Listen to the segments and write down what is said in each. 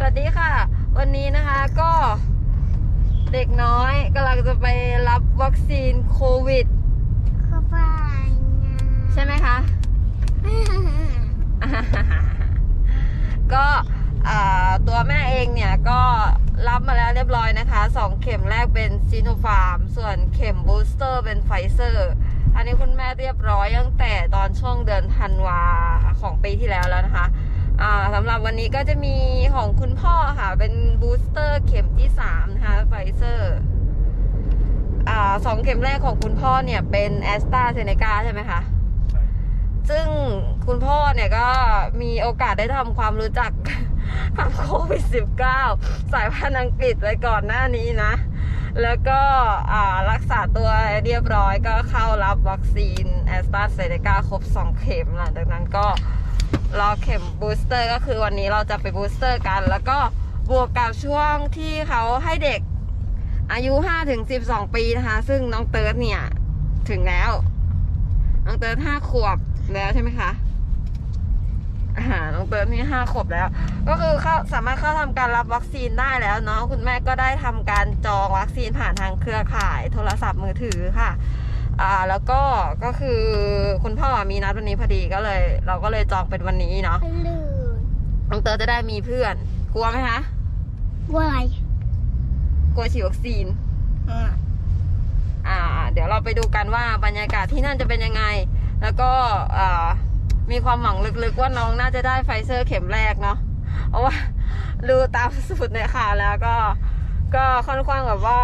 สวัสดีค่ะ วันนี้นะคะก็เด็กน้อยกำลังจะไปรับวัคซีนโควิด เข้าไปนะใช่ไหมคะ ก็อ่าตัวแม่เองเนี่ยก็รับมาแล้วเรียบร้อยนะคะสองเข็มแรกเป็นซีโนฟาร์ม ส่วนเข็มบูสเตอร์เป็นไฟเซอร์อันนี้คุณแม่เรียบร้อยตั้งแต่ตอนช่วงเดือนธันวาของปีที่แล้วแล้วนะคะอ่า สำหรับวันนี้ก็จะมีของคุณพ่อค่ะ เป็นบูสเตอร์เข็มที่3นะคะไฟเซอร์สองเข็มแรกของคุณพ่อเนี่ยเป็นแอสตราเซเนกาใช่ไหมคะซึ่งคุณพ่อเนี่ยก็มีโอกาสได้ทำความรู้จักกับโควิด -19 สายพันธุ์อังกฤษไว้ก่อนหน้านี้นะ แล้วก็รักษาตัวเรียบร้อยก็เข้ารับวัคซีนแอสตราเซเนกาครบ 2 เข็มหลังจากนั้นก็ รอเข็มบูสเตอร์ก็คือวันนี้เราจะไปบูสเตอร์กัน แล้วก็บวกกับช่วงที่เขาให้เด็กอายุ5-12 ปีนะคะ ซึ่งน้องเติร์ดเนี่ย ถึงแล้ว น้องเติร์ดห้าขวบแล้วใช่ไหมคะอ่าน้องเติร์ดนี่ห้าขวบแล้ว ก็คือเข้าสามารถเข้าทำการรับวัคซีนได้แล้วเนาะคุณแม่ก็ได้ทำการจองวัคซีนผ่านทางเครือข่ายโทรศัพท์มือถือค่ะ อ่าแล้วก็ก็คือคุณพ่อมีนัดวันนี้พอดีก็เลย เราก็เลยจองเป็นวันนี้เนาะลื่นน้องเติร์ดจะได้มีเพื่อน กลัวไหมคะว่าอะไรกลัวฉีดวัคซีน อะอ่า เดี๋ยวเราไปดูกันว่าบรรยากาศที่นั่นจะเป็นยังไง แล้วก็อ่ามีความหวังลึกๆว่าน้องน่าจะได้ไฟเซอร์เข็มแรกเนาะเพราะว่าดูตามสูตรในข่าวแล้วก็ก็ค่อนข้างแบบว่า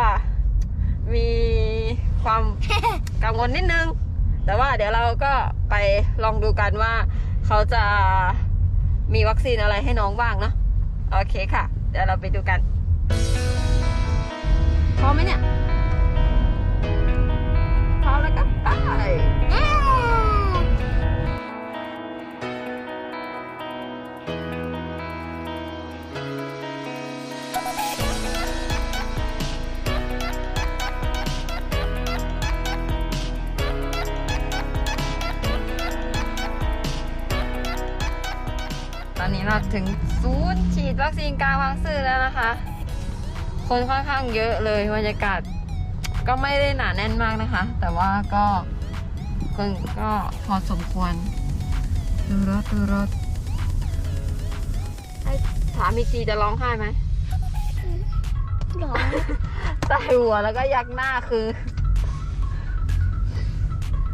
มีความ กังวลนิดนึง แต่ว่าเดี๋ยวเราก็ไปลองดูกันว่า เขาจะมีวัคซีนอะไรให้น้องบ้างเนาะโอเคค่ะ เดี๋ยวเราไปดูกันพร้อมไหมเนี่ย นนี้เราถึงศูนย์ฉีดวัคซีนกลางบางซื่อแล้วนะคะ คนค่อนข้างเยอะเลยบรรยากาศก็ไม่ได้หนาแน่นมากนะคะ แต่ว่าก็คนก็พอสมควร ดูรถดูรถให้ถามอีกทีจะร้องไห้ไหมหรอใส่หัวแล้วก็ยักหน้าคือ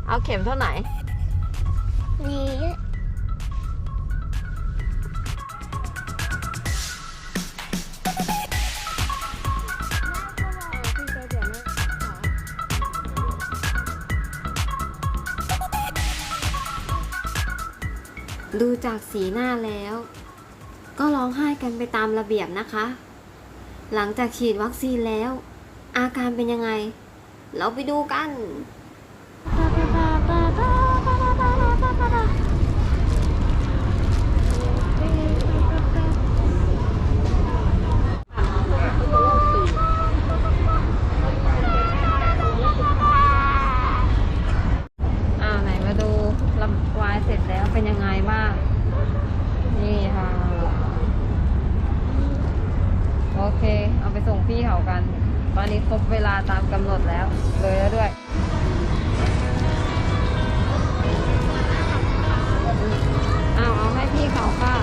เอาเข็มเท่าไหร่นี่ ดูจากสีหน้าแล้ว ก็ร้องไห้กันไปตามระเบียบนะคะ หลังจากฉีดวัคซีนแล้ว อาการเป็นยังไง เราไปดูกัน อ่าไหนมาดูลำวาย เป็นยังไงบ้าง นี่ค่ะ โอเค เอาไปส่งพี่เขากัน ตอนนี้ครบเวลาตามกำหนดแล้ว เลยแล้วด้วยเอาเอาให้พี่เขาค่ะ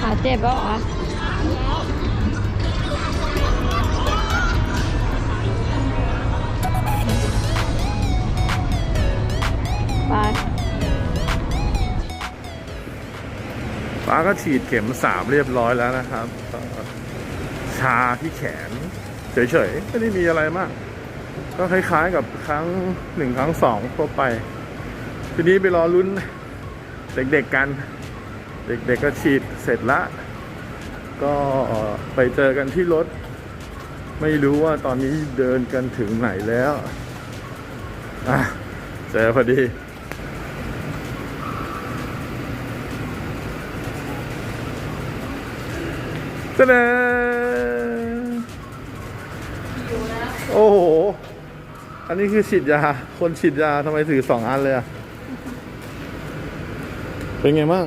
ขาเจ็บแล้วเหรอไปป้าก็ฉีดเข็มสามเรียบร้อยแล้วนะครับ ชาที่แขน เฉยๆ ไม่ได้มีอะไรมาก ก็คล้ายๆกับครั้งหนึ่งครั้งสองทั่วไป ทีนี้ไปรอลุ้นเด็กๆกัน เด็กๆก็ฉีดเสร็จละ ก็ไปเจอกันที่รถ ไม่รู้ว่าตอนนี้เดินกันถึงไหนแล้วอะเจอพอดีเตะเนโอ้โห อันนี้คือฉีดยา คนฉีดยาทำไมถือสองอันเลยอะเป็นไงบ้าง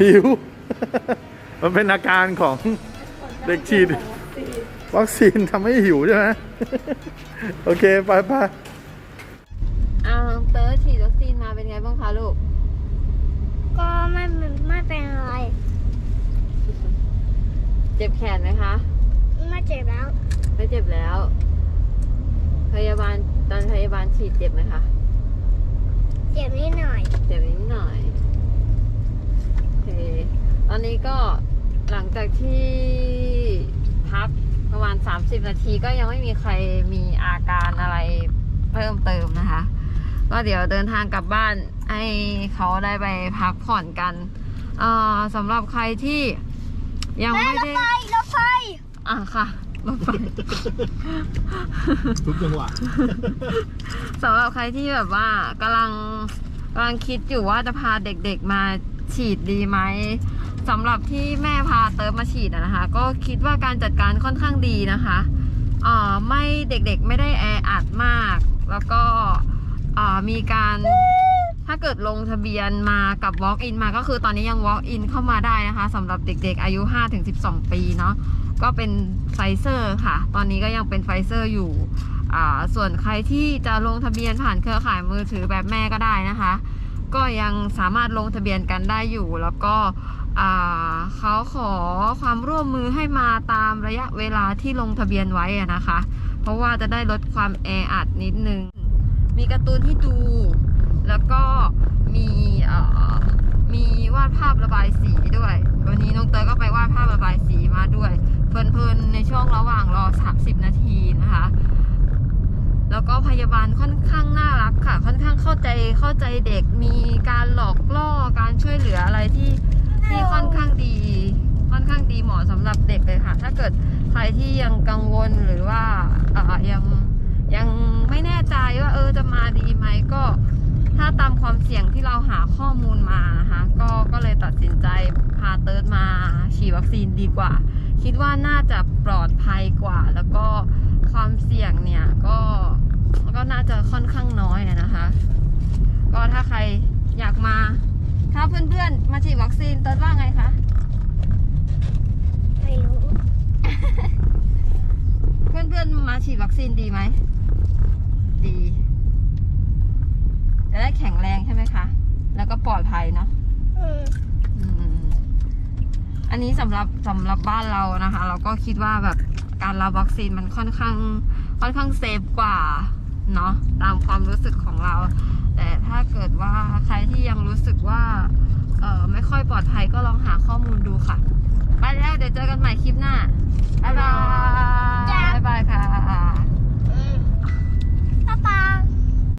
หิว มันเป็นอาการของเด็กฉีด วัคซีนทำให้หิวใช่ไหมโอเค ไปไปอ้าวเตอร์ฉีดวัคซีนมาเป็นไงบ้างคะลูก ก็ไม่ไม่เป็นอะไร เจ็บแขนไหมคะ ไม่เจ็บแล้ว ไม่เจ็บแล้ว พยาบาลตอนพยาบาลฉีดเจ็บไหมคะ เจ็บนิดหน่อย เจ็บนิดหน่อยโอเค ตอนนี้ก็หลังจากที่พักประมาณ 30 นาทีก็ยังไม่มีใครมีอาการอะไรเพิ่มเติมนะคะ ก็เดี๋ยวเดินทางกลับบ้านให้เขาได้ไปพักผ่อนกันเอ่อสำหรับใครที่ยังไม่ได้ไฟรถไฟอะค่ะรถไฟทุกจังหวะสำหรับใครที่แบบว่ากำลังกำลังคิดอยู่ว่าจะพาเด็กๆมา ฉีดดีไหมสำหรับที่แม่พาเติมมาฉีดนะคะ ก็คิดว่าการจัดการค่อนข้างดีนะคะอ่าไม่เด็กๆไม่ได้แออัดมาก แล้วก็มีการถ้าเกิดลงทะเบียนมากับ Walk in มาก็คือตอนนี้ยัง Walk in เข้ามาได้นะคะสำหรับเด็กๆอายุ 5-12 ปีเนาะก็เป็นไฟเซอร์ค่ะ ตอนนี้ก็ยังเป็นไฟเซอร์อยู่ส่วนใครที่จะลงทะเบียนผ่านเครือข่ายมือถือแบบแม่ก็ได้นะคะ ก็ยังสามารถลงทะเบียนกันได้อยู่ แล้วก็เขาขอความร่วมมือให้มาตามระยะเวลาที่ลงทะเบียนไว้นะคะ เพราะว่าจะได้ลดความแออัดนิดนึง มีการ์ตูนที่ดู แล้วก็มีมีวาดภาพระบายสีด้วย วันนี้น้องเตยก็ไปวาดภาพระบายสีมาด้วย เพลินๆในช่วงระหว่างรอ 30 นาทีนะคะ แล้วก็พยาบาลค่อนข้างน่ารักค่ะ ค่อนข้างเข้าใจเข้าใจเด็กมีการหลอกล่อการช่วยเหลืออะไรที่ที่ค่อนข้างดี ค่อนข้างดีเหมาะสำหรับเด็กเลยค่ะ ถ้าเกิดใครที่ยังกังวลหรือว่าอ่อยังยังไม่แน่ใจว่าเออจะมาดีไหมก็ถ้าตามความเสี่ยงที่เราหาข้อมูลมานะคะก็ก็เลยตัดสินใจพาเติร์ดมาฉีดวัคซีนดีกว่า คิดว่าน่าจะปลอดภัยกว่า แล้วก็ความเสี่ยงเนี่ยก็ อนข้างน้อยอะนะคะ ก็ถ้าใครอยากมา ถ้าเพื่อนๆ มาฉีดวัคซีนเติร์ดว่าไงคะ ไม่รู้ เพื่อนๆ มาฉีดวัคซีนดีไหม ดี จะได้แข็งแรงใช่ไหมคะ แล้วก็ปลอดภัยเนาะอืมอืมอันนี้สำหรับสำหรับบ้านเรานะคะ เราก็คิดว่าแบบการรับวัคซีนมันค่อนข้าง ค่อนข้างเซฟกว่า เนาะตามความรู้สึกของเรา แต่ถ้าเกิดว่าใครที่ยังรู้สึกว่าเออไม่ค่อยปลอดภัยก็ลองหาข้อมูลดูค่ะ ไปแล้วเดี๋ยวเจอกันใหม่คลิปหน้า บ๊ายบาย บ๊ายบายค่ะ